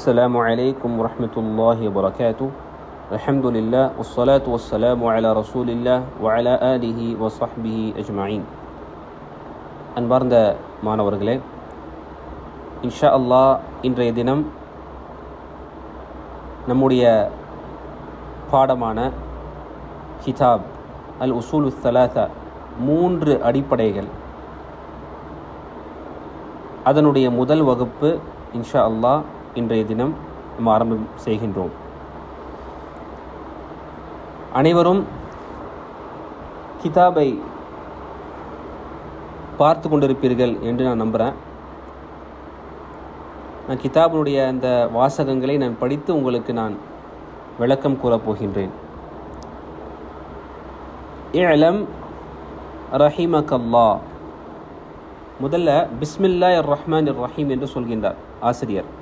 السلام عليكم ورحمة الله وبركاته الحمد لله والصلاة والسلام على رسول الله وعلى آله وصحبه أجمعين அன்பார்ந்த மாணவர்களே இன்ஷா அல்லாஹ் இன்றைய தினம் நம்முடைய பாடமான கிதாப் அல் உசூல் தலாதா மூன்று அடிப்படைகள் அதனுடைய முதல் வகுப்பு இன்ஷா அல்லாஹ் இன்றைய தினம் நம்ம ஆரம்பம் செய்கின்றோம். அனைவரும் கிதாபை பார்த்து கொண்டிருப்பீர்கள் என்று நான் நம்புகிறேன் நான் கிதாபினுடைய அந்த வாசகங்களை நான் படித்து உங்களுக்கு நான் விளக்கம் கூறப் போகின்றேன். இளம் ரஹிமகல்லா. முதல்ல பிஸ்மில்லா ரஹ்மான் ரஹீம் என்று சொல்கின்றார் ஆசிரியர்.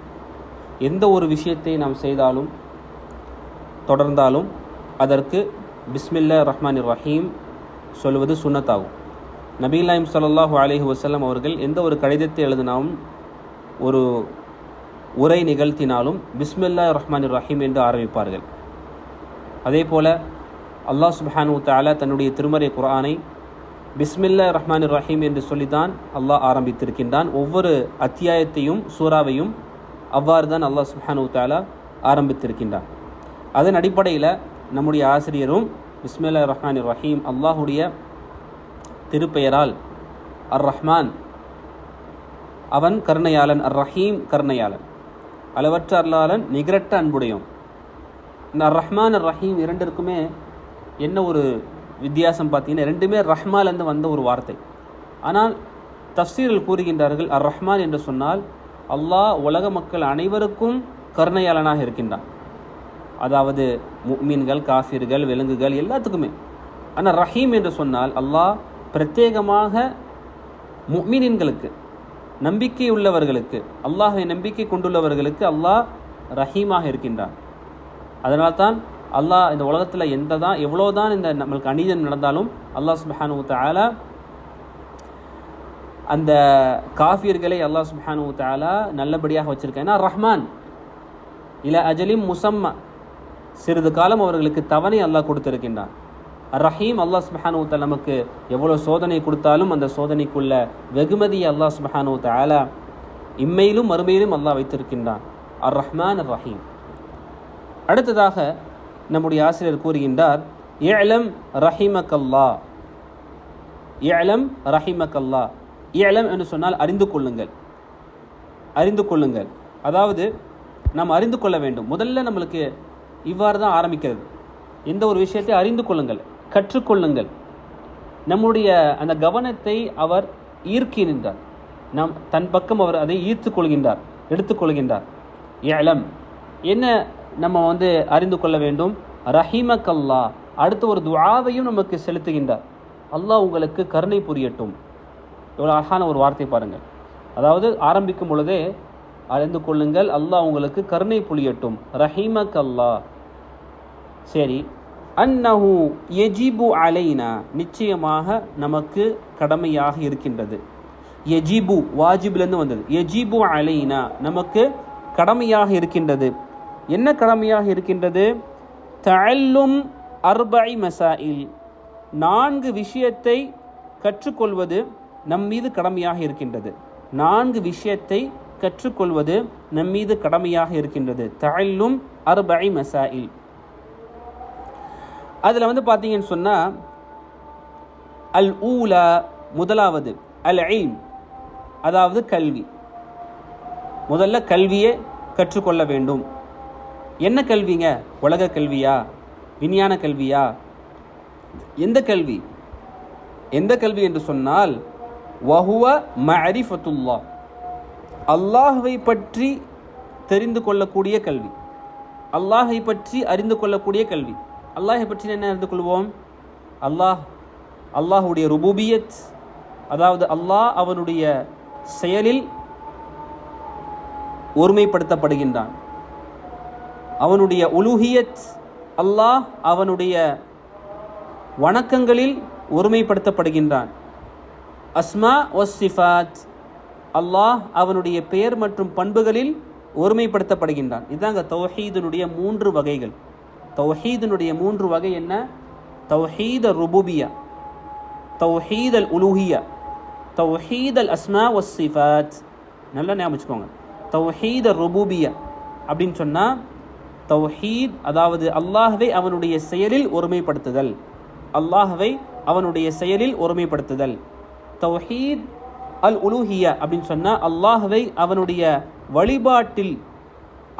எந்த ஒரு விஷயத்தை நாம் செய்தாலும் தொடர்ந்தாலும் அதற்கு பிஸ்மில்லா ரஹ்மான் ரஹீம் சொல்வது சுன்னத்தாகும் நபீலாயிம் ஸல்லல்லாஹு அலைஹி வஸல்லம் அவர்கள் எந்த ஒரு கடிதத்தை எழுதினாலும் ஒரு உரை நிகழ்த்தினாலும் பிஸ்மில்லா ரஹ்மான் ரஹீம் என்று ஆரம்பிப்பார்கள். அதே போல் அல்லாஹ் சுபஹானு தாலா தன்னுடைய திருமறை குரானை பிஸ்மில்லா ரஹ்மான் ரஹீம் என்று சொல்லித்தான் அல்லாஹ் ஆரம்பித்திருக்கின்றான். ஒவ்வொரு அத்தியாயத்தையும் சூறாவையும் அவ்வாறு தான் அல்லாஹ் சுஹானு தாலா ஆரம்பித்திருக்கின்றான். அதன் அடிப்படையில் நம்முடைய ஆசிரியரும் பிஸ்மில்லா ரஹ்மான் ரஹீம் அல்லாஹுடைய திருப்பெயரால் அர் ரஹ்மான் அவன் கருணையாளன் அர் ரஹீம் கருணையாளன். அளவற்ற அல்லாளன் நிகரட்ட அன்புடையும் இந்த அர் ரஹ்மான் அர் ரஹீம் இரண்டிற்குமே என்ன ஒரு வித்தியாசம் பார்த்தீங்கன்னா ரெண்டுமே ரஹ்மாலேருந்து வந்த ஒரு வார்த்தை. ஆனால் தஃசீரில் கூறுகின்றார்கள் அர் ரஹ்மான் என்று சொன்னால் அல்லாஹ் உலக மக்கள் அனைவருக்கும் கருணையாளனாக இருக்கின்றான். அதாவது முக்மீன்கள் காஃபிர்கள் விலங்குகள் எல்லாத்துக்குமே. ஆனால் ரஹீம் என்று சொன்னால் அல்லாஹ் பிரத்யேகமாக முக்மீன்களுக்கு நம்பிக்கை உள்ளவர்களுக்கு அல்லாஹை நம்பிக்கை கொண்டுள்ளவர்களுக்கு அல்லாஹ் ரஹீமாக இருக்கின்றான். அதனால்தான் அல்லாஹ் இந்த உலகத்தில் எந்த தான் எவ்வளோ தான் இந்த நம்மளுக்கு அநீதம் நடந்தாலும் அல்லாஹ் சுபஹானு தாலா அந்த காஃபியர்களை அல்லாஹ் சுஹானு தாலா நல்லபடியாக வச்சுருக்கேன். ஏன்னா ரஹ்மான் இல அஜலிம் முசம்ம சிறிது காலம் அவர்களுக்கு தவணை அல்லாஹ் கொடுத்துருக்கின்றான். ரஹீம் அல்லாஹ் சுபஹானு தாலா நமக்கு எவ்வளோ சோதனை கொடுத்தாலும் அந்த சோதனைக்குள்ள வெகுமதி அல்லாஹ் சுபஹானு தாலா இம்மையிலும் மறுமையிலும் அல்லாஹ் வைத்திருக்கின்றான். அர் ரஹ்மான் அர் ரஹீம் அடுத்ததாக நம்முடைய ஆசிரியர் கூறுகின்றார் ஏலம் ரஹிமக்கல்லா ஏலம் ரஹிமக்கல்லா ஏலம் என்று சொன்னால் அறிந்து கொள்ளுங்கள். அறிந்து கொள்ளுங்கள். அதாவது நாம் அறிந்து கொள்ள வேண்டும். முதல்ல நம்மளுக்கு இவ்வாறு தான் ஆரம்பிக்கிறது. எந்த ஒரு விஷயத்தை அறிந்து கொள்ளுங்கள் கற்றுக்கொள்ளுங்கள். நம்முடைய அந்த கவனத்தை அவர் ஈர்க்கின்றார் நாம் தன் பக்கம் அவர் அதை ஈர்த்து கொள்கின்றார் எடுத்துக்கொள்கின்றார் ஏலம் என்ன நம்ம வந்து அறிந்து கொள்ள வேண்டும்? ரஹிமக் அல்லா அடுத்த ஒரு துவாவையும் நமக்கு செலுத்துகின்றார். அல்லாஹ் உங்களுக்கு கருணை புரியட்டும். எவ்வளோ அழகான ஒரு வார்த்தை பாருங்கள். அதாவது ஆரம்பிக்கும் பொழுதே அறிந்து கொள்ளுங்கள் அல்லாஹ் உங்களுக்கு கருணை புலியட்டும் ரஹிமக் அல்லா சரி. அன்னஹு எஜிபு அலைனா நிச்சயமாக நமக்கு கடமையாக இருக்கின்றது. எஜிபு வாஜிபிலேருந்து வந்தது. எஜிபு அலைனா நமக்கு கடமையாக இருக்கின்றது. என்ன கடமையாக இருக்கின்றது? தல்லும் அர்பை மசாயில். நான்கு விஷயத்தை கற்றுக்கொள்வது நம் மீது கடமையாக இருக்கின்றது. நான்கு விஷயத்தை கற்றுக்கொள்வது நம் மீது கடமையாக இருக்கின்றது. தல்லும் அர்பை மசாயில். அதில் வந்து பார்த்தீங்கன்னு சொன்னால் அல் ஊலா முதலாவது அல் ஐம் அதாவது கல்வி. முதல்ல கல்வியை கற்றுக்கொள்ள வேண்டும். என்ன கல்விங்க? உலக கல்வியா? விஞ்ஞான கல்வியா? எந்த கல்வி? எந்த கல்வி என்று சொன்னால் வஹுவ மரிஃபத்துல்லா அல்லாஹுவை பற்றி தெரிந்து கொள்ளக்கூடிய கல்வி. அல்லாஹை பற்றி அறிந்து கொள்ளக்கூடிய கல்வி. அல்லாஹை பற்றி என்ன அறிந்து கொள்வோம்? அல்லாஹ் அல்லாஹுடைய ருபூபியத் அதாவது அல்லாஹ் அவனுடைய செயலில் ஒருமைப்படுத்தப்படுகின்றான். அவனுடைய உலுஹியத் அல்லாஹ் அவனுடைய வணக்கங்களில் ஒருமைப்படுத்தப்படுகின்றான். அஸ்மா ஒஸ் சிஃபாத். அல்லாஹ் அவனுடைய பெயர் மற்றும் பண்புகளில் ஒருமைப்படுத்தப்படுகின்றான். இதாங்க தௌஹீதனுடைய மூன்று வகைகள். தௌஹீதனுடைய மூன்று வகை என்ன? தௌஹீத ருபுபியா. தௌஹீத் அல் உலூஹியா. தௌஹீத் அல் அஸ்மா வஸ் சிஃபாத். நல்லா ஞாபகம் வச்சுக்கோங்க. தௌஹீத் ருபூபியா. அப்படின்னு சொன்னால் தௌஹீத் அதாவது அல்லாஹ்வை அவனுடைய செயலில் ஒருமைப்படுத்துதல். அல்லாஹ்வை அவனுடைய செயலில் ஒருமைப்படுத்துதல். தௌஹீத் அல் உலூஹியா அப்படின்னு சொன்னால் அல்லாஹுவை அவனுடைய வழிபாட்டில்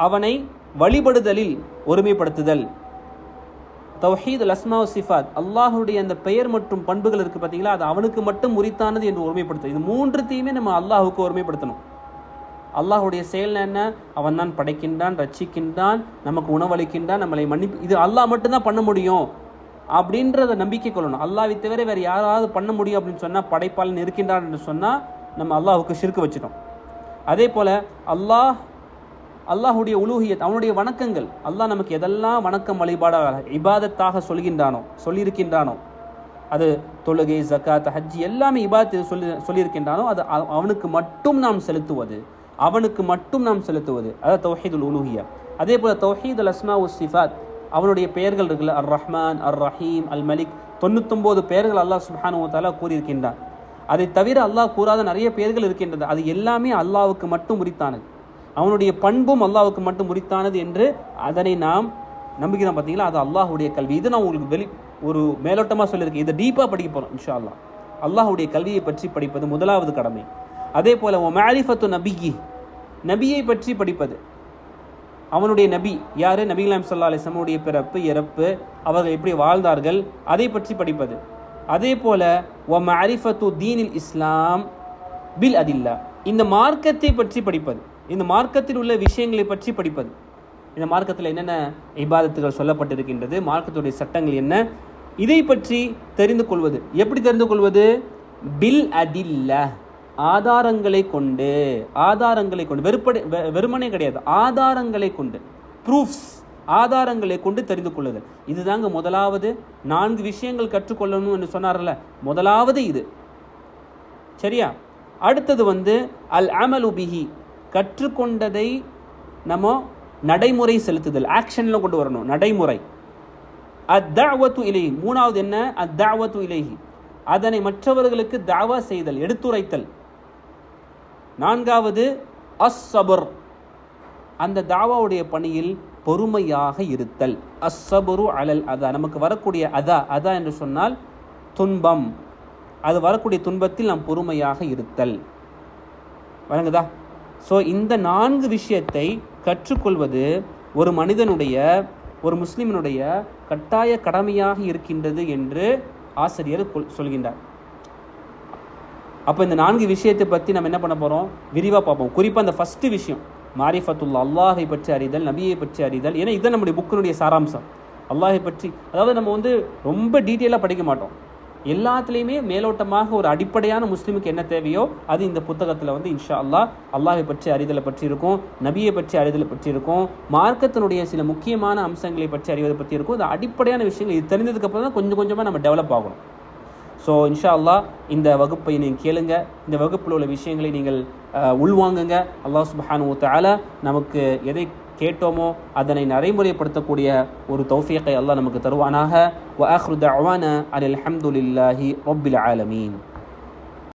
அவனை வழிபடுதலில் ஒருமைப்படுத்துதல். தௌஹீத் அல் அஸ்மா சிஃபாத் அல்லாஹுடைய அந்த பெயர் மற்றும் பண்புகள் இருக்குது பார்த்தீங்களா அது அவனுக்கு மட்டும் உரித்தானது என்று ஒருமைப்படுத்தும் இது மூன்றுத்தையுமே நம்ம அல்லாஹுக்கு ஒருமைப்படுத்தணும். அல்லாஹுடைய செயல் என்ன? அவன் தான் படைக்கின்றான் ரட்சிக்கின்றான் நமக்கு உணவளிக்கின்றான் நம்மளை மன்னிப்பு இது அல்லாஹ் மட்டும்தான் பண்ண முடியும். அப்படின்றத நம்பிக்கை கொள்ளணும். அல்லாவை தவிர வேறு யாராவது பண்ண முடியும் அப்படின்னு சொன்னால் படைப்பாளன் இருக்கின்றான் என்று சொன்னால் நம்ம அல்லாஹுக்கு சிறுக்கு வச்சிட்டோம். அதே போல் அல்லாஹ் அல்லாஹுடைய உலூகியத் அவனுடைய வணக்கங்கள் அல்லாஹ் நமக்கு எதெல்லாம் வணக்கம் வழிபாடாக இபாதத்தாக சொல்கின்றானோ சொல்லியிருக்கின்றானோ அது தொழுகை ஜக்காத் ஹஜ்ஜி எல்லாமே இபாத்து சொல்லி சொல்லியிருக்கின்றானோ அது அவனுக்கு மட்டும் நாம் செலுத்துவது அவனுக்கு மட்டும் நாம் செலுத்துவது அதாவது தௌஹீதுல் உலூஹியா. அதே போல் தௌஹீத் அஸ்மா உஸ் சிஃபாத் அவனுடைய பெயர்கள் இருக்குல்ல அர் ரஹ்மான் அர் ரஹீம் அல் மலிக் தொண்ணூத்தொம்போது பெயர்கள் அல்லாஹ் சுஹானுவத்தாலா கூறியிருக்கின்றான் அதை தவிர அல்லாஹ் கூறாத நிறைய பெயர்கள் இருக்கின்றது. அது எல்லாமே அல்லாவுக்கு மட்டும் உரித்தானது. அவனுடைய பண்பும் அல்லாவுக்கு மட்டும் உரித்தானது என்று அதனை நாம் நம்பிக்கிறோம் பார்த்தீங்களா? அது அல்லாஹ்வுடைய கல்வி. இது நான் உங்களுக்கு வெளி ஒரு மேலோட்டமாக சொல்லியிருக்கேன். இதை டீப்பாக படிக்க போகிறோம் இன்ஷா அல்லாஹ் அல்லாஹுடைய கல்வியை பற்றி படிப்பது முதலாவது கடமை. அதே போல் மேரிஃபத்து நபிகி நபியை பற்றி படிப்பது. அவனுடைய நபி யாரு? நபிகலாம் சல்லா அலிஸ்லமுடைய பிறப்பு இறப்பு அவர்கள் எப்படி வாழ்ந்தார்கள்? அதை பற்றி படிப்பது. அதே போல ஒம் அரிஃபத்து தீனில் இஸ்லாம் பில் அதில்லா. இந்த மார்க்கத்தை பற்றி படிப்பது. இந்த மார்க்கத்தில் உள்ள விஷயங்களை பற்றி படிப்பது. இந்த மார்க்கத்தில் என்னென்ன இபாதத்துகள் சொல்லப்பட்டிருக்கின்றது மார்க்கத்துடைய சட்டங்கள் என்ன? இதை பற்றி தெரிந்து கொள்வது. எப்படி தெரிந்து கொள்வது? பில் அதில்லா. ஆதாரங்களை கொண்டு ஆதாரங்களை கொண்டு வெறுப்படை வெ- வெறுமனே கிடையாது. ஆதாரங்களை கொண்டு ப்ரூஃப்ஸ் ஆதாரங்களை கொண்டு தெரிந்து கொள்ளுதல். இதுதாங்க முதலாவது நான்கு விஷயங்கள் கற்றுக்கொள்ளணும் என்று சொன்னார்ல. முதலாவது இது. சரியா? அடுத்தது வந்து அல் அமலு பிஹி கற்றுக்கொண்டதை நம்ம நடைமுறை செலுத்துதல். ஆக்ஷனில் கொண்டு வரணும். நடைமுறை. அத்தாவத்து இலேஹி. மூணாவது என்ன? அத்தாவத்து இலேஹி. அதனை மற்றவர்களுக்கு தாவா செய்தல் எடுத்துரைத்தல். நான்காவது அஸ் அந்த தாவாவுடைய பணியில் பொறுமையாக இருத்தல். அஸ்ஸபுரு அலல் அதா. நமக்கு வரக்கூடிய அதா அதா என்று சொன்னால் துன்பம். அது வரக்கூடிய துன்பத்தில் நாம் பொறுமையாக இருத்தல். வழங்குதா? ஸோ இந்த நான்கு விஷயத்தை கற்றுக்கொள்வது ஒரு மனிதனுடைய ஒரு முஸ்லிமினுடைய கட்டாய கடமையாக இருக்கின்றது என்று ஆசிரியர் சொல்கின்றார். அப்போ இந்த நான்கு விஷயத்தை பற்றி நம்ம என்ன பண்ண போகிறோம் விரிவாக பார்ப்போம். குறிப்பாக அந்த ஃபஸ்ட்டு விஷயம் மாரிஃபத்துல்லா அல்லாஹை பற்றி அறிதல் நபியை பற்றி அறிதல் ஏன்னா இதுதான் நம்முடைய புக்கினுடைய சாராம்சம். அல்லாஹை பற்றி அதாவது நம்ம வந்து ரொம்ப டீட்டெயிலாக படிக்க மாட்டோம். எல்லாத்துலேயுமே மேலோட்டமாக ஒரு அடிப்படையான முஸ்லீமுக்கு என்ன தேவையோ அது இந்த புத்தகத்தில் வந்து இன்ஷா அல்லாஹ் அல்லாஹை பற்றி அறிதலை பற்றி இருக்கும் நபியை பற்றி அறிதலை பற்றி இருக்கும் மார்க்கத்தினுடைய சில முக்கியமான அம்சங்களை பற்றி அறிவதை பற்றி இருக்கும். இந்த அடிப்படையான விஷயங்கள். இது தெரிஞ்சதுக்கப்புறம் தான் கொஞ்சம் கொஞ்சமாக நம்ம டெவலப் ஆகணும். ஸோ இன்ஷா அல்லாஹ் இந்த வகுப்பை நீங்கள் கேளுங்க. இந்த வகுப்பில் உள்ள விஷயங்களை நீங்கள் உள்வாங்குங்க. அல்லாஹ் சுப்ஹானு தால நமக்கு எதை கேட்டோமோ அதனை நடைமுறைப்படுத்தக்கூடிய ஒரு தௌஃபியத்தை அல்லாஹ் நமக்கு தருவானாக. வ ஆஹ்ரு தஅவானா அனில் ஹம்துலில்லாஹி ரப்பில் ஆலமீன்.